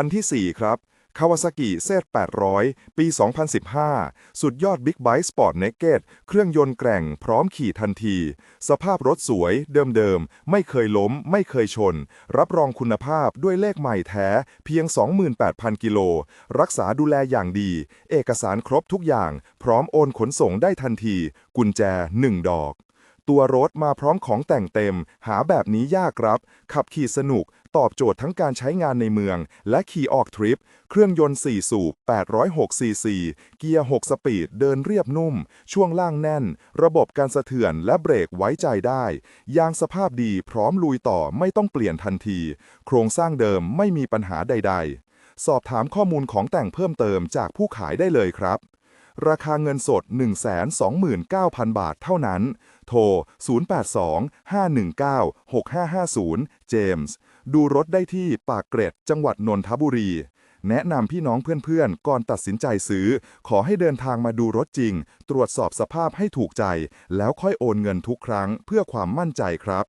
คันทีสี่ 4 ครับ Kawasaki Z800 ปี 2015 สุดยอดบิ๊กไบค์สปอร์ตเนกเกตเครื่องยนต์แกร่งพร้อมขี่ทันที สภาพรถสวยเดิมๆ ไม่เคยล้ม ไม่เคยชน รับรองคุณภาพด้วยเลขใหม่แท้เพียง 28,000 กิโล รักษาดูแลอย่างดี เอกสารครบทุกอย่าง พร้อมโอนขนส่งได้ทันที กุญแจ 1 ดอก ตัวรถมาพร้อมของแต่งเต็ม หาแบบนี้ยากครับ ขับขี่สนุก ตอบโจทย์ทั้งการใช้งานในเมือง และขี่ออกทริป เครื่องยนต์ 4 สูบ 806 ซีซี เกียร์ 6 สปีด เดินเรียบนุ่ม ช่วงล่างแน่น ระบบการสะเทือนและเบรกไว้ใจได้ ยางสภาพดีพร้อมลุยต่อไม่ต้องเปลี่ยนทันที โครงสร้างเดิมไม่มีปัญหาใด ๆ สอบถามข้อมูลของแต่งเพิ่มเติมจากผู้ขายได้เลยครับ ราคาเงินสด 129,000 บาทเท่านั้น โทร 082-519-6550 เจมส์ ดูรถได้ที่ปากเกร็ดจังหวัดนนทบุรี แนะนำพี่น้องเพื่อนๆ ก่อนตัดสินใจซื้อ ขอให้เดินทางมาดูรถจริง ตรวจสอบสภาพให้ถูกใจ แล้วค่อยโอนเงินทุกครั้งเพื่อความมั่นใจครับ